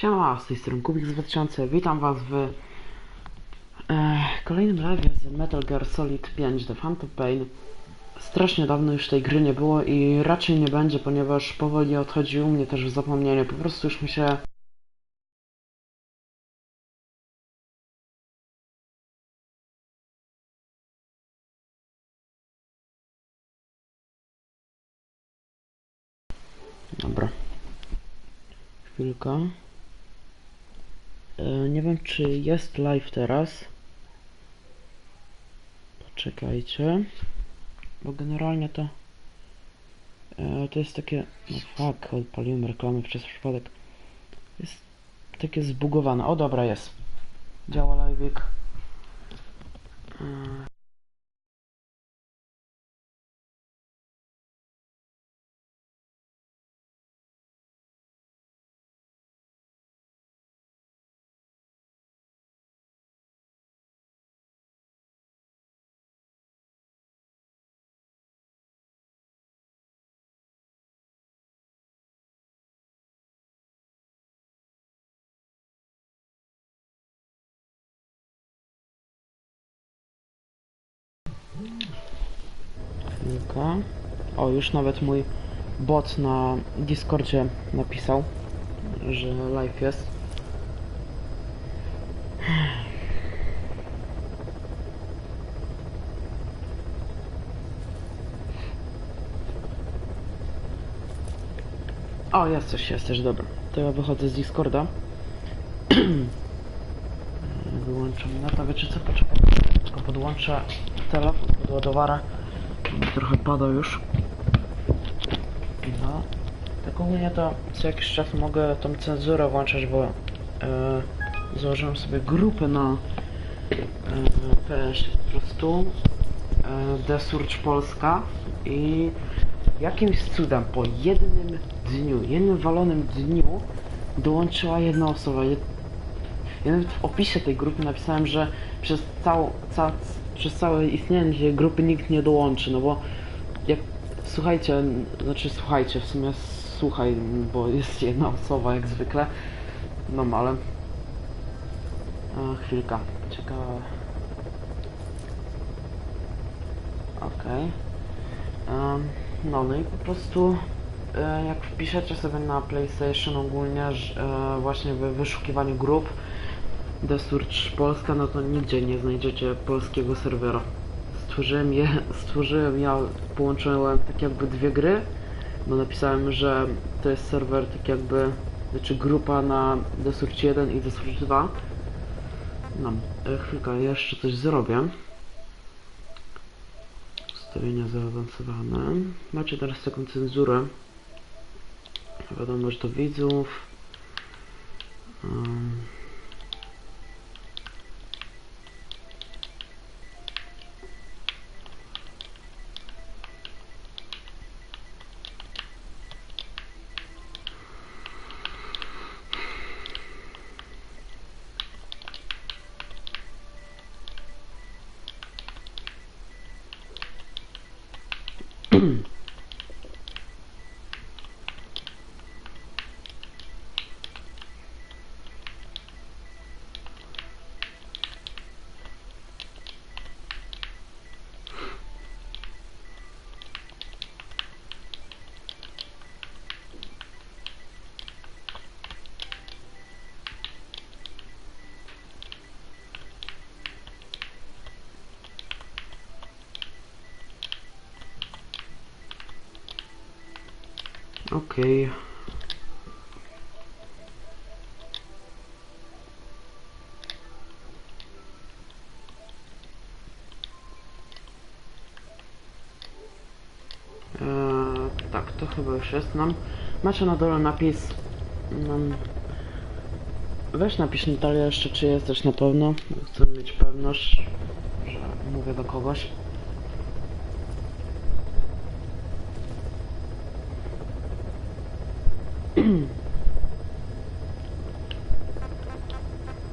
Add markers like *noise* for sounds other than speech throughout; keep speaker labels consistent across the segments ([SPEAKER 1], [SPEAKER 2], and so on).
[SPEAKER 1] Siema, z tej strony Kubik z 2000. Witam was w e, kolejnym live z Metal Gear Solid 5 The Phantom Pain. Strasznie dawno już tej gry nie było i raczej nie będzie, ponieważ powoli odchodzi u mnie też w zapomnienie. Po prostu już mi się Dobra. Chwilkę. E, nie wiem, czy jest live teraz. Poczekajcie. Bo generalnie to... E, to jest takie... No fuck, odpaliłem reklamę przez przypadek. Jest takie zbugowane. O, dobra, jest. Działa live'ik. O, już nawet mój bot na Discordzie napisał, że live jest. O, jesteś, jesteś, dobra. To ja wychodzę z Discorda. *clears throat* Wyłączam neta, wiecie co, poczekaj. Podłączę telefon ładowarę. Trochę pada już. No. Tak ogólnie to co jakiś czas mogę tą cenzurę włączać, bo e, założyłem sobie grupę na e, PS po prostu e, The Surge Polska i jakimś cudem po jednym dniu, jednym walonym dniu dołączyła jedna osoba. Ja nawet w opisie tej grupy napisałem, że przez całą, ca, przez całe istnienie grupy nikt nie dołączy, no bo jak słuchajcie, znaczy słuchajcie, w sumie słuchaj, bo jest jedna osoba jak zwykle, no ale A, chwilka, ciekawe okej. Em, no, no i po prostu e, jak wpiszecie sobie na PlayStation ogólnie e, właśnie w wyszukiwaniu grup The Surge Polska, no to nigdzie nie znajdziecie polskiego serwera. Stworzyłem je, *laughs* stworzyłem, ja połączyłem tak jakby dwie gry, bo napisałem, że to jest serwer tak jakby, znaczy grupa na The Surge 1 i The Surge 2. No, e, chwilkę, jeszcze coś zrobię. Ustawienia zaawansowane. Macie teraz taką cenzurę. Wiadomo, że do widzów. Um, Okej. Eee, tak, to chyba już jest nam. Macie na dole napis. Nam... Weź napisz Natalia jeszcze, czy jesteś na pewno. Chcę mieć pewność, że mówię do kogoś.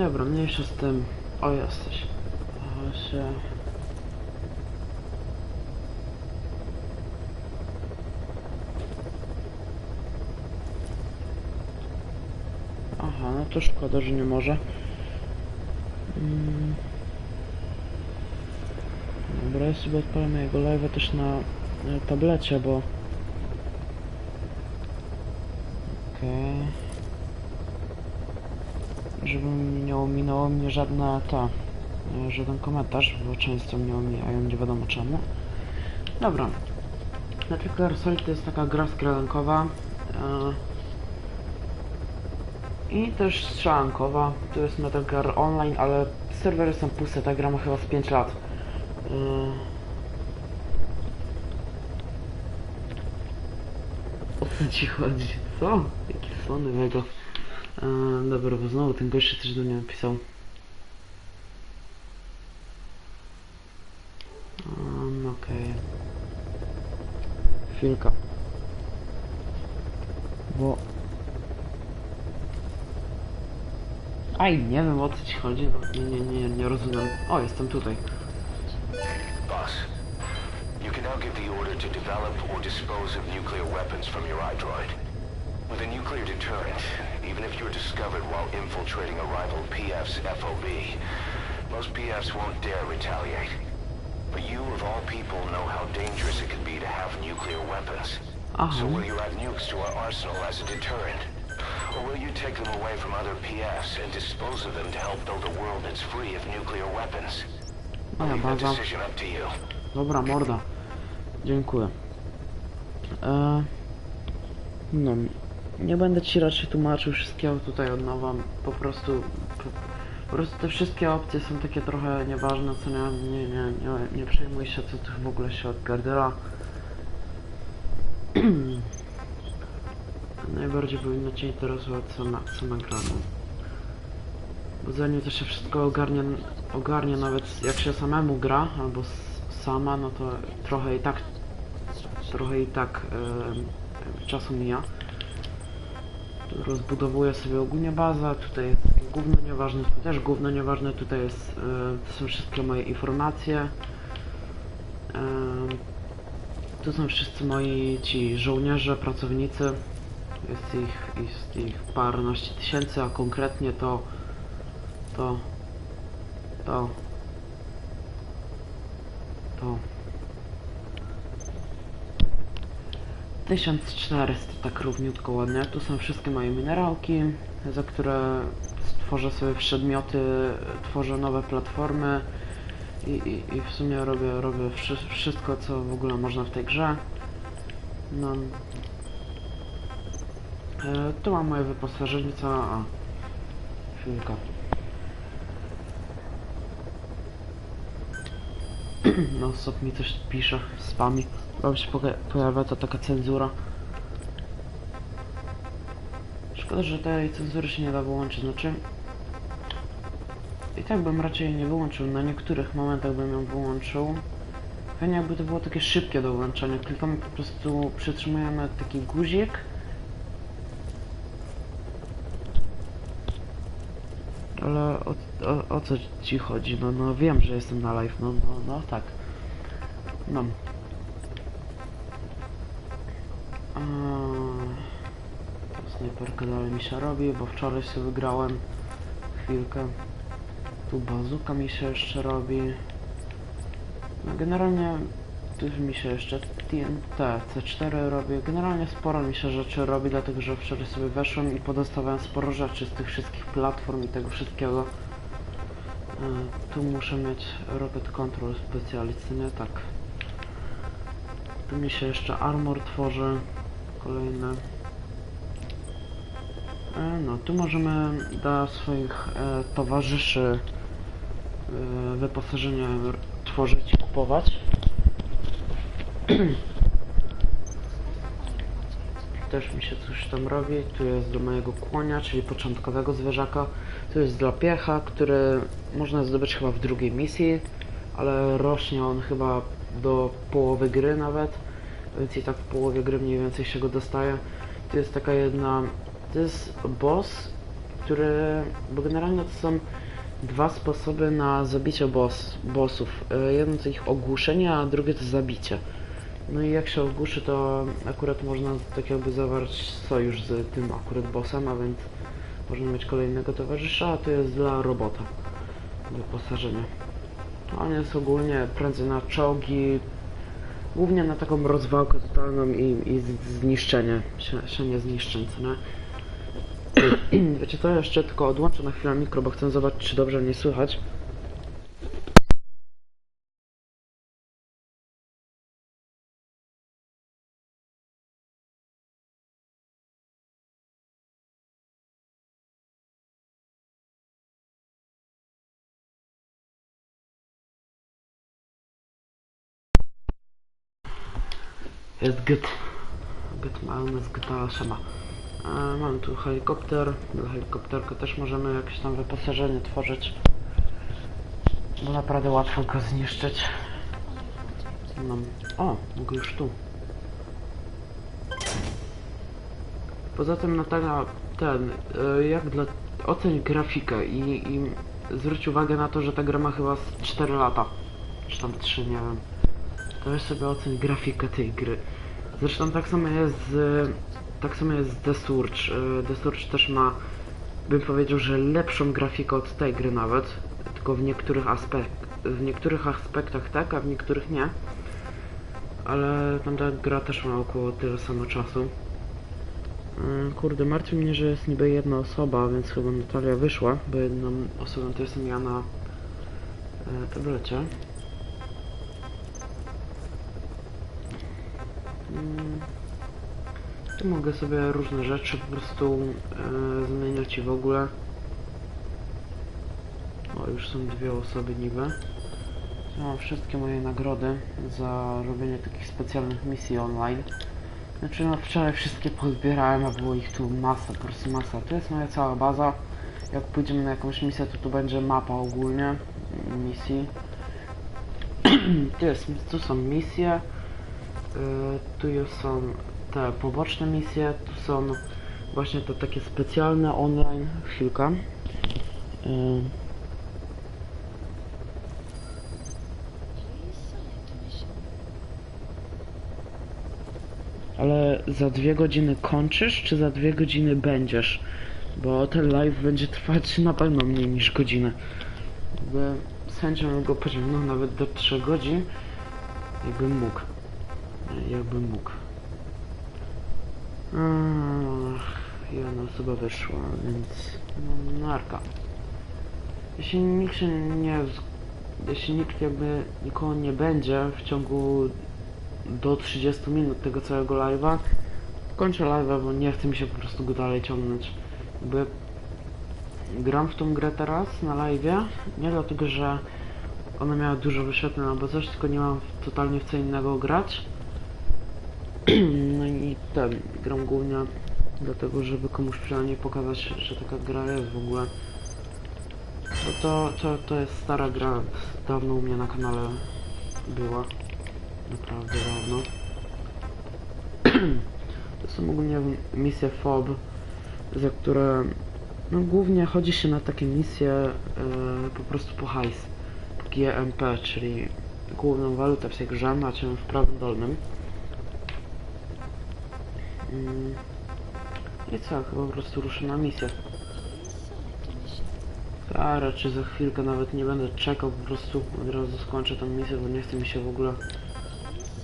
[SPEAKER 1] Dobra, mniejsza z tym. O, jesteś. O, się... Aha, no to szkoda, że nie może. Mm. Dobra, ja sobie odpalam jego live'a też na e, tablecie, bo... Okej. Żeby nie ominęło mnie żadna ta... e, Żaden komentarz, bo często mnie omijają, nie wiadomo czemu. Dobra. Metal Gear Solid to jest taka gra skradankowa. E, i też strzelankowa. To jest Metal Gear Online, ale serwery są puste, ta gra ma chyba z 5 lat. Yy. O co ci chodzi? Co? Jaki słony mego. Yy, dobra, bo znowu ten gość coś do mnie napisał. Um, Okej. Chwilka. Bo Aj, nie wiem o co ci chodzi, no, nie, nie, nie, nie rozumiem. O, jestem tutaj.
[SPEAKER 2] Boss, you can now give the order to develop or dispose of nuclear weapons from your iDroid. With a nuclear deterrent, even if you're discovered while infiltrating a rival PF's FOB, most PFs won't dare retaliate. But you, of all people, know how dangerous it can be to have nuclear weapons.
[SPEAKER 1] Aha.
[SPEAKER 2] So will you add nukes to our arsenal as a deterrent? Or will you take them away from other PFs and dispose of them to help build a world that's free of nuclear weapons?
[SPEAKER 1] Moja
[SPEAKER 2] Leave the
[SPEAKER 1] baza.
[SPEAKER 2] decision up to you.
[SPEAKER 1] Dobra, morda. Dziękuję. E, no, nie będę ci raczej tłumaczył wszystkiego tutaj od nowa. Po prostu, po, prostu te wszystkie opcje są takie trochę nieważne, co nie, nie, nie, nie, nie przejmuj się, co tu w ogóle się odpierdala. *clears throat* Najbardziej powinno cię interesować sama, sama gra. Bo zanim to się wszystko ogarnie, ogarnie nawet jak się samemu gra, albo sama, no to trochę i tak, trochę i tak czasu mija. Tu rozbudowuję sobie ogólnie bazę, tutaj jest gówno nieważne, tu też gówno nieważne, tutaj jest, to są wszystkie moje informacje. E, tu są wszyscy moi ci żołnierze, pracownicy. Jest ich, jest ich paręnaście tysięcy, a konkretnie to to to to 1400 tak równiutko ładnie. Tu są wszystkie moje minerałki, za które tworzę sobie przedmioty, tworzę nowe platformy i, i, i w sumie robię, robię wszy wszystko co w ogóle można w tej grze. No. E, tu mam moje wyposażenie, co... A, chwilka. *clears throat* No, stop mi coś pisze, spami. Wam się poja- pojawia ta taka cenzura. Szkoda, że tej cenzury się nie da wyłączyć, znaczy... I tak bym raczej nie wyłączył, na niektórych momentach bym ją wyłączył. Fajnie jakby to było takie szybkie do włączania, klikamy po prostu, przytrzymujemy taki guzik. Ale o, o, o co ci chodzi? No, no wiem, że jestem na live, no, no, no tak. No. A, snajperka dalej mi się robi, bo wczoraj sobie wygrałem chwilkę. Tu bazuka mi się jeszcze robi. No generalnie tu mi się jeszcze TNT, C4 robi. Generalnie sporo mi się rzeczy robi, dlatego że wczoraj sobie weszłem i podostawałem sporo rzeczy z tych wszystkich platform i tego wszystkiego. E, tu muszę mieć Rocket Control Specialist, nie? Tak. Tu mi się jeszcze armor tworzy. Kolejne. No, tu możemy dla swoich e, towarzyszy e, wyposażenie tworzyć i kupować. *clears throat* Też mi się coś tam robi. Tu jest do mojego kłonia, czyli początkowego zwierzaka. Tu jest dla piecha, który można zdobyć chyba w drugiej misji, ale rośnie on chyba do połowy gry nawet, więc i tak w połowie gry mniej więcej się go dostaje. Tu jest taka jedna, to jest boss, który, bo generalnie to są dwa sposoby na zabicie boss, bossów. E, Jeden to ich ogłuszenie, a drugie to zabicie. No i jak się ogłuszy, to akurat można tak jakby zawarć sojusz z tym akurat bossem, a więc Możemy mieć kolejnego towarzysza, a to jest dla robota. Wyposażenie. On jest ogólnie prędzej na czołgi, głównie na taką rozwałkę totalną i, i zniszczenie, się, się nie zniszczeń, co nie? *clears throat* Wiecie co, jeszcze tylko odłączę na chwilę mikro, bo chcę zobaczyć, czy dobrze mnie słychać. Jest git. Git mamy z GTA sama. E, mamy tu helikopter. Do helikopterka też możemy jakieś tam wyposażenie tworzyć. Bo naprawdę łatwo go zniszczyć. No. O, mogę już tu. Poza tym Natalia, ten, e, jak dla... Oceń grafikę i, i zwróć uwagę na to, że ta gra ma chyba z 4 lata. Czy tam 3, nie wiem. To weź sobie oceń grafikę tej gry. Zresztą tak samo jest z, tak samo jest z The Surge. Y, The Surge też ma, bym powiedział, że lepszą grafikę od tej gry nawet. Tylko w niektórych aspek w niektórych aspektach tak, a w niektórych nie. Ale tamta gra też ma około tyle samo czasu. Y, Kurde, martwi mnie, że jest niby jedna osoba, więc chyba Natalia wyszła, bo jedną osobą to jestem ja na y, tablecie. Tu mogę sobie różne rzeczy po prostu e, zmieniać i w ogóle. O, już są dwie osoby niby. Tu mam wszystkie moje nagrody za robienie takich specjalnych misji online. Znaczy no wczoraj wszystkie pozbierałem, a było ich tu masa, po prostu masa. Tu jest moja cała baza. Jak pójdziemy na jakąś misję, to tu będzie mapa ogólnie misji. *clears throat* tu, jest, tu są misje. Y, tu są te poboczne misje, tu są właśnie te takie specjalne online. Chwilkę. Y, Ale za dwie godziny kończysz, czy za dwie godziny będziesz? Bo ten live będzie trwać na pewno mniej niż godzinę. Jakby z chęcią go pociągnął nawet do 3 godzin, jakbym mógł. Jakbym mógł. Ach, jedna osoba wyszła, więc no, narka. Jeśli nikt nie... Jeśli nikt jakby nikogo nie będzie w ciągu do 30 minut tego całego live'a, kończę live'a, bo nie chce mi się po prostu go dalej ciągnąć. Jakby gram w tą grę teraz na live'ie, nie dlatego, że ona miała dużo wyświetleń albo coś, tylko nie mam totalnie w co innego grać. *clears throat* No i ten, gram głównie dlatego, żeby komuś przynajmniej pokazać, że taka gra jest w ogóle. Bo to, to, to jest stara gra, dawno u mnie na kanale była. Naprawdę dawno. *clears throat* To są ogólnie misje FOB, za które no głównie chodzi się na takie misje e, po prostu po hajs. GMP, czyli główną walutę w tej grze macie w prawym dolnym. Mm. I co, chyba po prostu ruszę na misję. A raczej za chwilkę nawet nie będę czekał, po prostu od razu skończę tą misję, bo nie chce mi się w ogóle...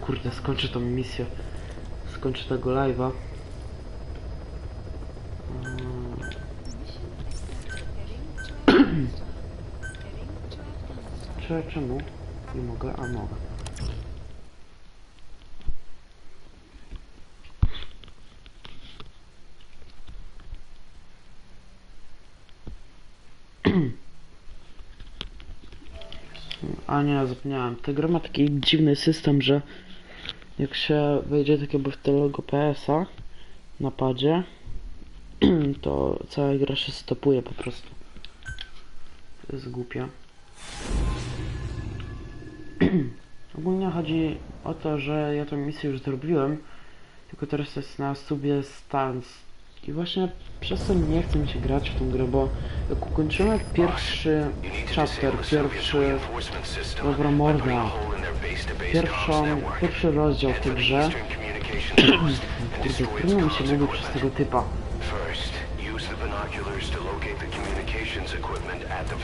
[SPEAKER 1] Kurde, skończę tą misję. Skończę tego live'a. Mm. Cze- Czemu? Nie mogę, a mogę. A nie, zapomniałem. Ta gra ma taki dziwny system, że jak się wejdzie tak jakby w te logo PS-a na padzie, *clears throat* to cała gra się stopuje po prostu. To jest głupie. *clears throat* Ogólnie chodzi o to, że ja tę misję już zrobiłem, tylko teraz jest na sobie stance. I właśnie przez to nie chce mi się grać w tą grę, bo jak ukończymy pierwszy chapter, pierwszy, dobra morda, pierwszą, pierwszy rozdział w tej grze, *clears throat* trudno mi się mówi przez tego typa.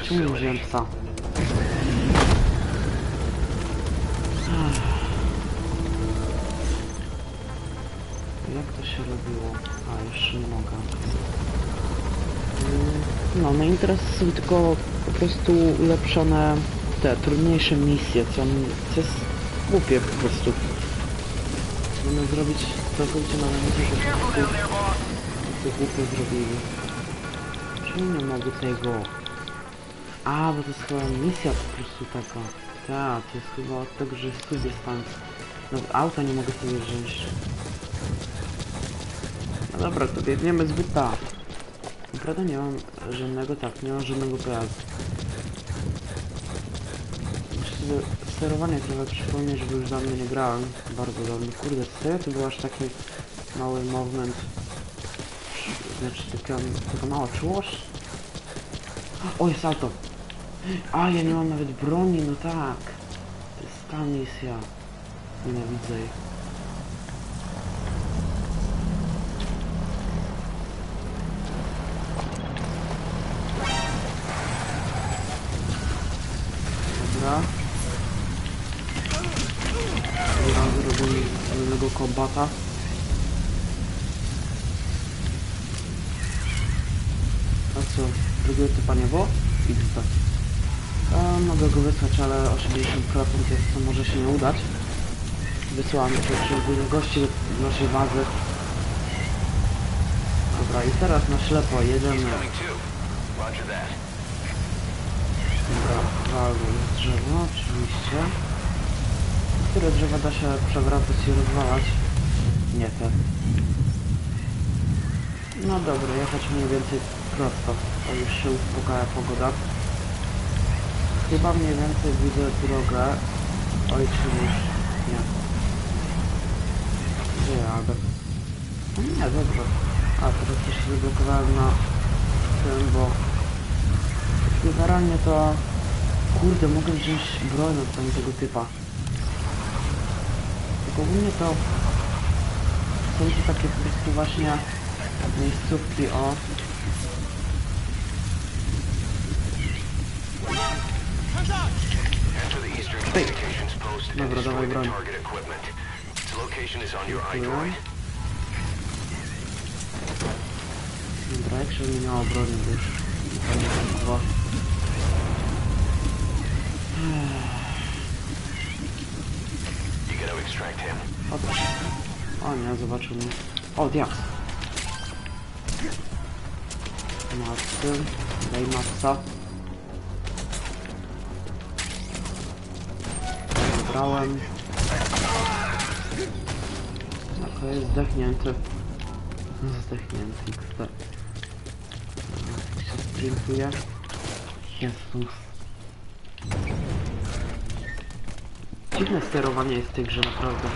[SPEAKER 1] Czemu wziąłem psa? Jak to się robiło? A, jeszcze nie mogę. Mm, No, no i teraz są tylko po prostu ulepszone te trudniejsze misje, co, co jest głupie po prostu. Chcemy zrobić całkowicie nowe misje, że to głupie zrobili. Czemu nie mogę tego? A, bo to jest chyba misja po prostu taka. Tak, to jest chyba od tego, że tu dystans. No, auta nie mogę sobie wziąć. Dobra, to biegniemy z buta. Naprawdę nie mam żadnego, tak, nie mam żadnego pojazdu. Muszę sobie sterowanie trochę przypomnieć, bo już dawno nie grałem. Bardzo dawno. Kurde, serio to był aż taki mały movement. Znaczy taka, taka mała czułość. O, jest auto! A, ja nie mam nawet broni, no tak. To jest ta misja. Nienawidzę jej. A co? Drugiego typa nie było? XD. A, mogę go wysłać, ale 80% jest, to może się nie udać. Wysyłam ogólny gości do naszej bazy. Dobra, i teraz na ślepo jedziemy. Dobra, jest drzewo, oczywiście. Które drzewa da się przewracać i rozwalać? Nie te. No dobra, jechać mniej więcej prosto. To już się uspokaja pogoda. Chyba mniej więcej widzę drogę. Oj, czy już nie. Gdzie jadę? No nie, dobrze. A, teraz też się zablokowałem na tym, bo generalnie to... Kurde, mogę wziąć broń od tamtego typa. Tylko ogólnie to... Są to takie po prostu właśnie miejscówki o...
[SPEAKER 2] And
[SPEAKER 1] Dobra, dawaj broń. Dziękuję. Dobra, jak się nie miało broni, to już... nie O nie, zobaczył mnie. O, diaks. Matcy. Daj matca. Wybrałem. Okej, zdechnięty. Zdechnięty, XD. Jak się sprintuje. Jezus. Dziwne sterowanie jest w tej grze, naprawdę.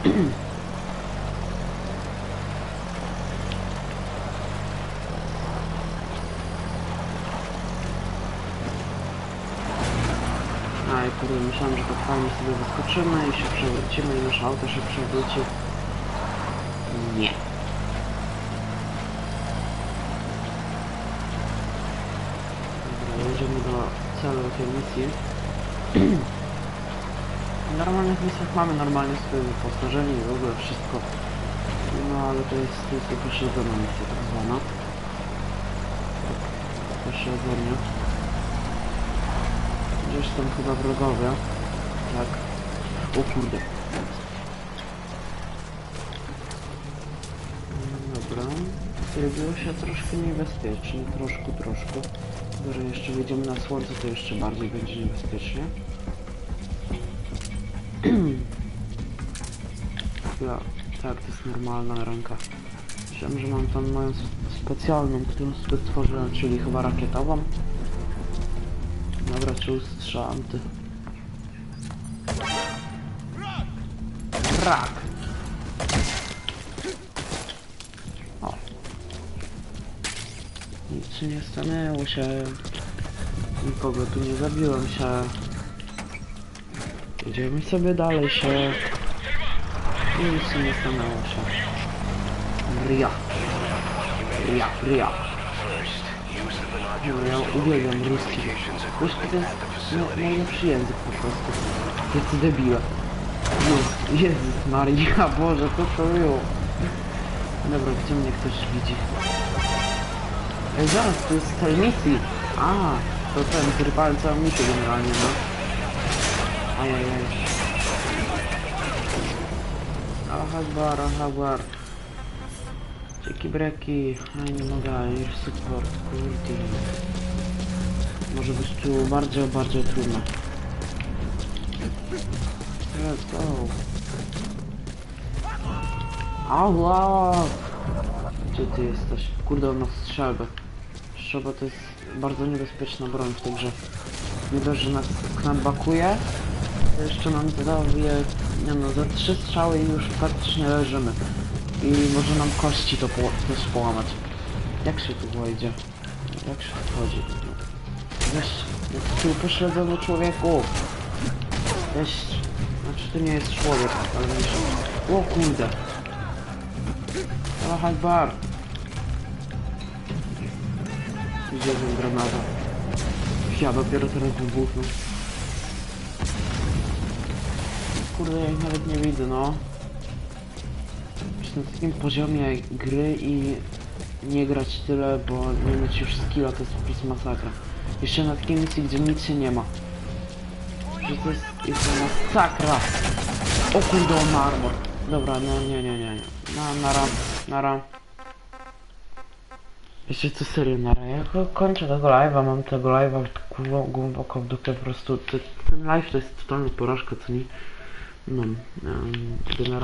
[SPEAKER 1] A i kurde, myślałem, że tak fajnie sobie wyskoczymy i się przewrócimy i nasze auto się przewróci. Nie. Dobra, jedziemy do celu tej misji. *clears throat* W normalnych misjach mamy normalnie swoje wyposażenie i w ogóle wszystko. No ale to jest, to jest tylko śledzona misja tak zwana. Śledzenie. Gdzieś tam chyba wrogowie. Tak. O kurde. Dobra. Zrobiło się troszkę niebezpiecznie. Troszkę, troszkę. Jeżeli jeszcze wyjdziemy na słońce, to jeszcze bardziej będzie niebezpiecznie. Ja, tak, to jest normalna ręka. Myślałem, że mam tam moją specjalną, którą sobie stworzyłem, czyli chyba rakietową. Dobra, czy ustrzelam ty? Rak! O. Nic nie stanęło się. Nikogo tu nie zabiłem się. Jedziemy sobie dalej się. I nic nie stanęło się. Ria. Ria, Ria. No, ja uwielbiam ruski. Ruski to jest
[SPEAKER 2] facility.
[SPEAKER 1] najlepszy język po prostu. Jest debile. Jezus, Maria, *laughs* Boże, co to było? Dobra, gdzie mnie ktoś widzi? Ej, zaraz, to jest cel misji. A, to ten, palę całą misję generalnie, no. Ajajaj. Ahagbar, ahagbar. Czeki breki, a nie mogę, air support, kurde. Może być tu bardzo, bardzo trudno. Let's go. Ała! Gdzie ty jesteś? Kurde, on ma strzelbę. Strzelba to jest bardzo niebezpieczna broń w tej grze. Nie dość, że nas knambakuje, to jeszcze nam dodaje, nie no, za trzy strzały i już praktycznie leżymy. I może nam kości to po, też połamać. Jak się tu wejdzie? Jak się tu wchodzi? Weź, jak tu pośledzony człowieku! Weź, znaczy to nie jest człowiek, ale wiesz... O kurde! Allah Akbar! Gdzie jest granata? Ja dopiero teraz wybuchnął. Kurde, ja ich nawet nie widzę, no. Już na takim poziomie gry i nie grać tyle, bo nie mieć już skilla, to jest po prostu masakra. Jeszcze na takiej misji, gdzie nic się nie ma. Że to jest, jest to masakra! O kurde, on armor. Dobra, no nie, nie, nie, nie. Na, nara, nara. Wiecie co, serio, nara. Ja ko- kończę tego live'a, mam tego live'a głęboko w dupie, po prostu te, ten live to jest totalna porażka, co nie? No, um, generalnie